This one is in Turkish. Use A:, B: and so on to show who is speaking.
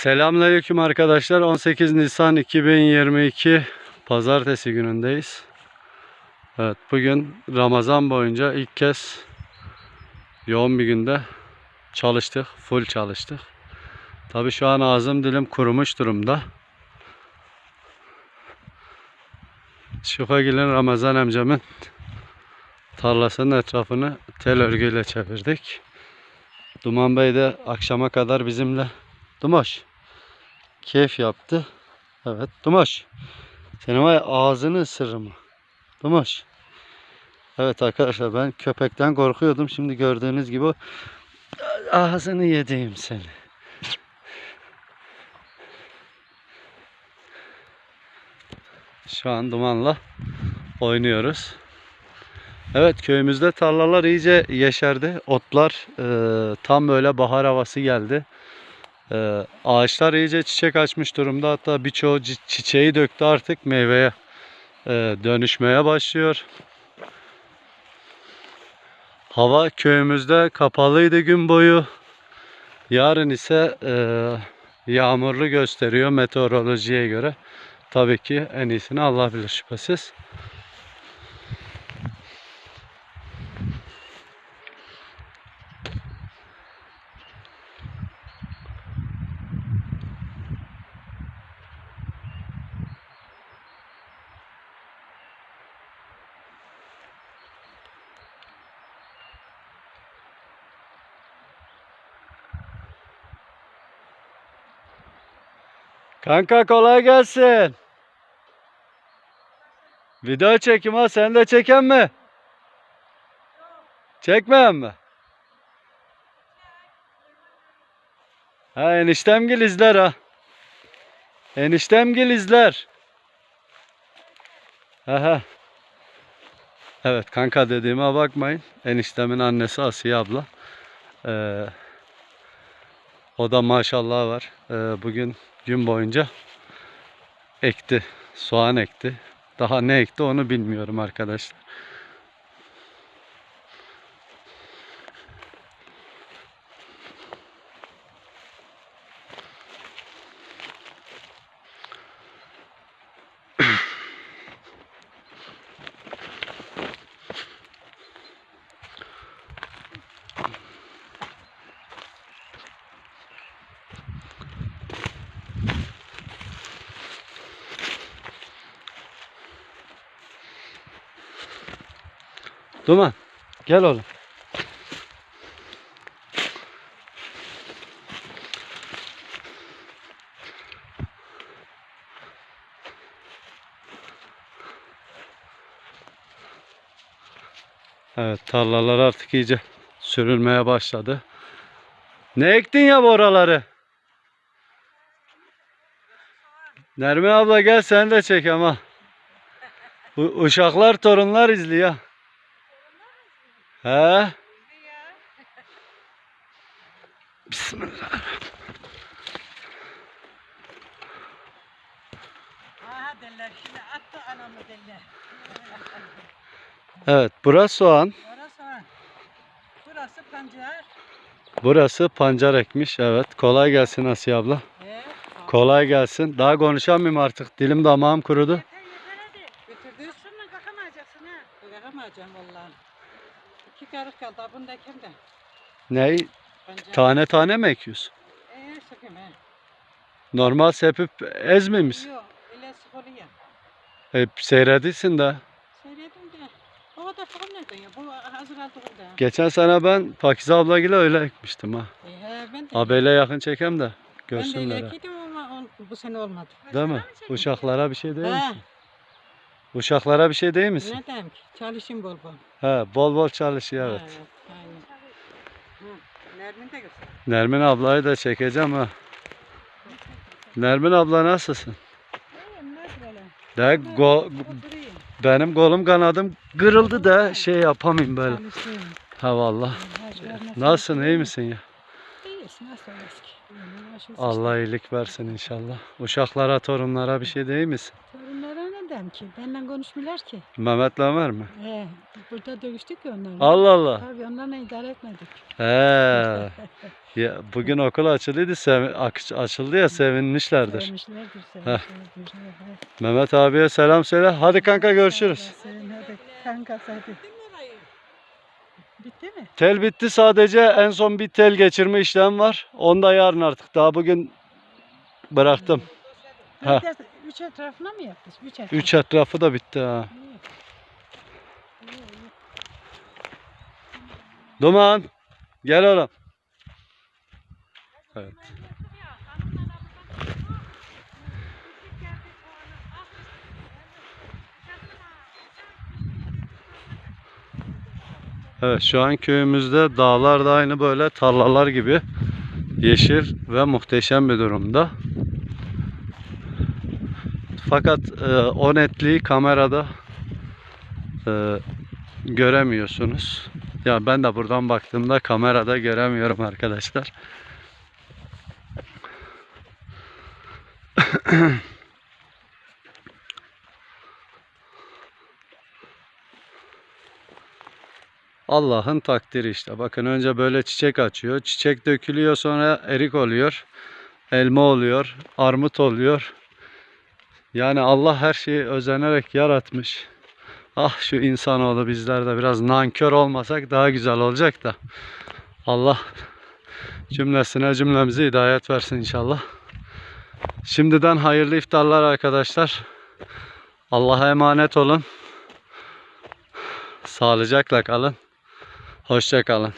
A: Selamünaleyküm arkadaşlar. 18 Nisan 2022 Pazartesi günündeyiz. Evet, bugün Ramazan boyunca ilk kez yoğun bir günde çalıştık, full çalıştık. Tabii şu an ağzım dilim kurumuş durumda. Şufagil'in Ramazan amcamın tarlasının etrafını tel örgüyle çevirdik. Duman Bey de akşama kadar bizimle Dumoş. Keyif yaptı. Evet. Dumoş. Senin var ya ağzını ısırırım. Dumoş. Evet arkadaşlar ben köpekten korkuyordum. Şimdi gördüğünüz gibi ağzını yediğim seni. Şu an dumanla oynuyoruz. Evet köyümüzde tarlalar iyice yeşerdi. Otlar e, tam böyle bahar havası geldi. Ee, ağaçlar iyice çiçek açmış durumda. Hatta birçoğu çi- çiçeği döktü artık meyveye e, dönüşmeye başlıyor. Hava köyümüzde kapalıydı gün boyu. Yarın ise e, yağmurlu gösteriyor meteorolojiye göre. Tabii ki en iyisini Allah bilir şüphesiz. Kanka kolay gelsin. Video çekim ha sen de çeken mi? Çekmeyen mi? Ha eniştemgil izler ha. Eniştemgil izler. Aha. Evet kanka dediğime bakmayın. Eniştemin annesi Asiye abla. Ee, o da maşallah var. Ee, bugün gün boyunca ekti. Soğan ekti. Daha ne ekti onu bilmiyorum arkadaşlar. Duman gel oğlum. Evet tarlalar artık iyice sürülmeye başladı. Ne ektin ya bu oraları? Nermin abla gel sen de çek ama. Uşaklar torunlar izliyor. He? Bismillah.
B: Aha derler şimdi attı anamı derler.
A: Evet, burası soğan.
B: Orası ha. Burası pancar.
A: Burası pancar ekmiş. Evet, kolay gelsin Asiye abla. Kolay gelsin. Daha konuşamıyorum artık. Dilim damağım kurudu.
B: İki karış kaldı. Bunu da ekem de.
A: Ney?
B: Pancar.
A: Tane tane mi ekiyorsun?
B: Eee sıkım he.
A: Normal sepip musun?
B: Yok. Öyle sık oluyor.
A: Hep seyredilsin de.
B: Söyledim de. O kadar sıkım nereden ya? Bu hazır aldığında.
A: Geçen sene ben Pakize abla ile öyle ekmiştim ha.
B: E, he ben de.
A: Abeyle yakın çekem de
B: Ben de
A: görsünler.
B: öyle ekiydim ama on- bu sene olmadı.
A: Değil mi? Uşaklara bir şey değil
B: He.
A: Uşaklara bir şey değil misin?
B: Ne ki? Çalışayım bol bol.
A: He, bol bol çalışıyor evet.
B: aynen. Hı, Nermin de göster.
A: Nermin ablayı da çekeceğim ha. Nermin abla nasılsın?
B: İyiyim, nasıl böyle?
A: De go,
B: Oturayım.
A: benim kolum kanadım kırıldı da şey yapamayayım böyle.
B: Çalışayım.
A: Ha valla.
B: Şey
A: Nasılsın iyi misin ya?
B: İyiyiz, nasıl olasın ki? İyiyim,
A: Allah iyilik versin inşallah. Uşaklara torunlara bir şey değil misin?
B: Diyeyim ki? Benimle konuşmuyorlar ki.
A: Mehmet'le Ömer mi?
B: He, burada dövüştük ya onlarla.
A: Allah Allah.
B: Tabii onlarla idare etmedik.
A: He. Ya, bugün okul açıldıydı, sev- ak- açıldı ya sevinmişlerdir.
B: Sevmişlerdir, sevmişlerdir.
A: Mehmet abiye selam söyle. Hadi kanka görüşürüz.
B: Sevin, hadi kanka hadi. Bitti mi?
A: Tel bitti sadece en son bir tel geçirme işlem var. Onu da yarın artık. Daha bugün bıraktım. Ha.
B: Ha. Üç etrafına mı yaptın? Üç etrafına.
A: Üç etrafı da bitti ha. Duman. Gel oğlum. Evet. Evet şu an köyümüzde dağlar da aynı böyle tarlalar gibi yeşil ve muhteşem bir durumda. Fakat e, o netliği kamerada e, göremiyorsunuz. Ya ben de buradan baktığımda kamerada göremiyorum arkadaşlar. Allah'ın takdiri işte. Bakın önce böyle çiçek açıyor. Çiçek dökülüyor sonra erik oluyor. Elma oluyor. Armut oluyor. Yani Allah her şeyi özenerek yaratmış. Ah şu insanoğlu bizler de biraz nankör olmasak daha güzel olacak da. Allah cümlesine cümlemize hidayet versin inşallah. Şimdiden hayırlı iftarlar arkadaşlar. Allah'a emanet olun. Sağlıcakla kalın. Hoşça kalın.